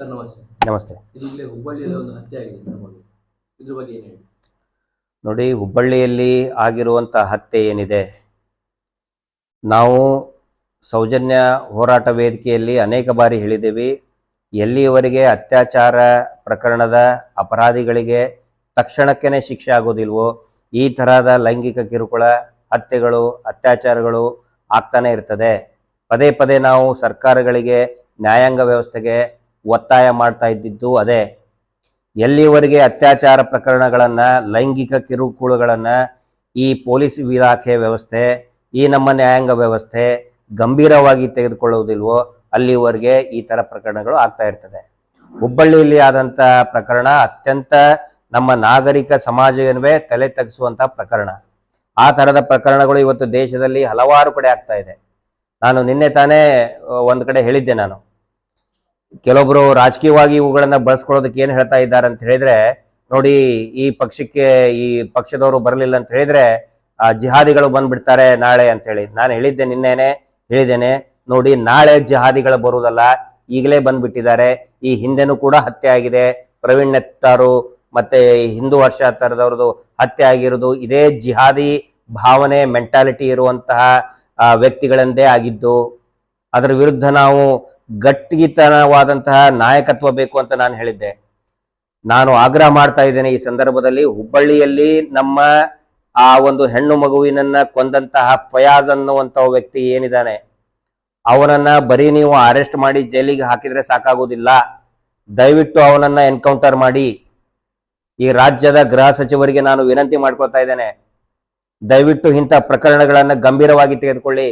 Sir ನಮಸ್ತೆ. ನಮಸ್ತೆ. ಹುಬ್ಬಳ್ಳಿಯಲ್ಲಿ ಒಂದು ಹತ್ಯೆ ಆಗಿದೆ ಇದ್ರ ಬಗ್ಗೆ ಏನು ಹೇಳಿ ನೋಡಿ ಹುಬ್ಬಳ್ಳಿಯಲ್ಲಿ ಆಗಿರುವಂತಹ ಹತ್ಯೆ ಏನಿದೆ? ನಾವು ಸೌಜನ್ಯ ಹೋರಾಟ ವೇದಿಕೆಯಲ್ಲಿ ಅನೇಕ ಬಾರಿ ಹೇಳಿದ್ದೀವಿ. ಎಲ್ಲಿಯವರೆಗೆ ಅತ್ಯಾಚಾರ ಪ್ರಕರಣದ ಅಪರಾಧಿಗಳಿಗೆ ತಕ್ಷಣಕ್ಕೇನೆ ಶಿಕ್ಷೆ ಆಗೋದಿಲ್ವೋ ಈ ತರಹದ ಲೈಂಗಿಕ ಕಿರುಕುಳ ಹತ್ಯೆಗಳು ಅತ್ಯಾಚಾರಗಳು ಆಗ್ತಾನೆ ಇರ್ತದೆ. ಪದೇ ಪದೇ ನಾವು ಸರ್ಕಾರಗಳಿಗೆ ನ್ಯಾಯಾಂಗ ವ್ಯವಸ್ಥೆಗೆ ಒತ್ತಾಯ ಮಾಡ್ತಾ ಇದ್ದಿದ್ದು ಅದೇ. ಎಲ್ಲಿವರೆಗೆ ಅತ್ಯಾಚಾರ ಪ್ರಕರಣಗಳನ್ನು, ಲೈಂಗಿಕ ಕಿರುಕುಳಗಳನ್ನು, ಈ ಪೊಲೀಸ್ ಇಲಾಖೆ ವ್ಯವಸ್ಥೆ, ಈ ನಮ್ಮ ನ್ಯಾಯಾಂಗ ವ್ಯವಸ್ಥೆ ಗಂಭೀರವಾಗಿ ತೆಗೆದುಕೊಳ್ಳುವುದಿಲ್ವೋ, ಅಲ್ಲಿವರೆಗೆ ಈ ಥರ ಪ್ರಕರಣಗಳು ಆಗ್ತಾ ಇರ್ತದೆ. ಹುಬ್ಬಳ್ಳಿಯಲ್ಲಿ ಆದಂಥ ಪ್ರಕರಣ ಅತ್ಯಂತ ನಮ್ಮ ನಾಗರಿಕ ಸಮಾಜವೇ ತಲೆ ತಗ್ಗಿಸುವಂಥ ಪ್ರಕರಣ. ಆ ಥರದ ಪ್ರಕರಣಗಳು ಇವತ್ತು ದೇಶದಲ್ಲಿ ಹಲವಾರು ಕಡೆ ಆಗ್ತಾ ಇದೆ. ನಾನು ನಿನ್ನೆ ತಾನೇ ಒಂದು ಕಡೆ ಹೇಳಿದ್ದೆ ನಾನು. ಕೆಲವೊಬ್ರು ರಾಜಕೀಯವಾಗಿ ಇವುಗಳನ್ನ ಬಳಸ್ಕೊಳ್ಳೋದಕ್ಕೆ ಏನ್ ಹೇಳ್ತಾ ಇದ್ದಾರೆ ಅಂತ ಹೇಳಿದ್ರೆ, ನೋಡಿ, ಈ ಪಕ್ಷಕ್ಕೆ, ಈ ಪಕ್ಷದವರು ಬರಲಿಲ್ಲ ಅಂತ ಹೇಳಿದ್ರೆ ಜಿಹಾದಿಗಳು ಬಂದ್ಬಿಡ್ತಾರೆ ನಾಳೆ ಅಂತ ಹೇಳಿ. ನಾನು ಹೇಳಿದ್ದೆ ನಿನ್ನೆನೆ, ಹೇಳಿದ್ದೇನೆ. ನೋಡಿ, ನಾಳೆ ಜಿಹಾದಿಗಳು ಬರುವುದಲ್ಲ, ಈಗಲೇ ಬಂದ್ಬಿಟ್ಟಿದ್ದಾರೆ. ಈ ಹಿಂದೆನೂ ಕೂಡ ಹತ್ಯೆ ಆಗಿದೆ. ಪ್ರವೀಣ್ ನೆತ್ತಾರು ಮತ್ತೆ ಹಿಂದೂ ವರ್ಷ ತರದವ್ರದ್ದು ಹತ್ಯೆ ಆಗಿರೋದು, ಇದೇ ಜಿಹಾದಿ ಭಾವನೆ ಮೆಂಟಾಲಿಟಿ ಇರುವಂತಹ ವ್ಯಕ್ತಿಗಳಂದೇ ಆಗಿದ್ದು, ಅದರ ವಿರುದ್ಧ ನಾವು ಗಟ್ಟಿತನವಾದಂತಹ ನಾಯಕತ್ವ ಬೇಕು ಅಂತ ನಾನು ಹೇಳಿದ್ದೆ. ನಾನು ಆಗ್ರಹ ಮಾಡ್ತಾ ಇದ್ದೇನೆ ಈ ಸಂದರ್ಭದಲ್ಲಿ ಹುಬ್ಬಳ್ಳಿಯಲ್ಲಿ ನಮ್ಮ ಆ ಒಂದು ಹೆಣ್ಣು ಮಗುವಿನನ್ನ ಕೊಂದಂತಹ ಫಯಾಜ್ ಅನ್ನುವಂತ ವ್ಯಕ್ತಿ ಏನಿದ್ದಾನೆ, ಅವನನ್ನ ಬರೀ ನೀವು ಅರೆಸ್ಟ್ ಮಾಡಿ ಜೈಲಿಗೆ ಹಾಕಿದ್ರೆ ಸಾಕಾಗುವುದಿಲ್ಲ. ದಯವಿಟ್ಟು ಅವನನ್ನ ಎನ್ಕೌಂಟರ್ ಮಾಡಿ. ಈ ರಾಜ್ಯದ ಗೃಹ ಸಚಿವರಿಗೆ ನಾನು ವಿನಂತಿ ಮಾಡ್ಕೊಳ್ತಾ ಇದ್ದೇನೆ. ದಯವಿಟ್ಟು ಇಂಥ ಪ್ರಕರಣಗಳನ್ನು ಗಂಭೀರವಾಗಿ ತೆಗೆದುಕೊಳ್ಳಿ.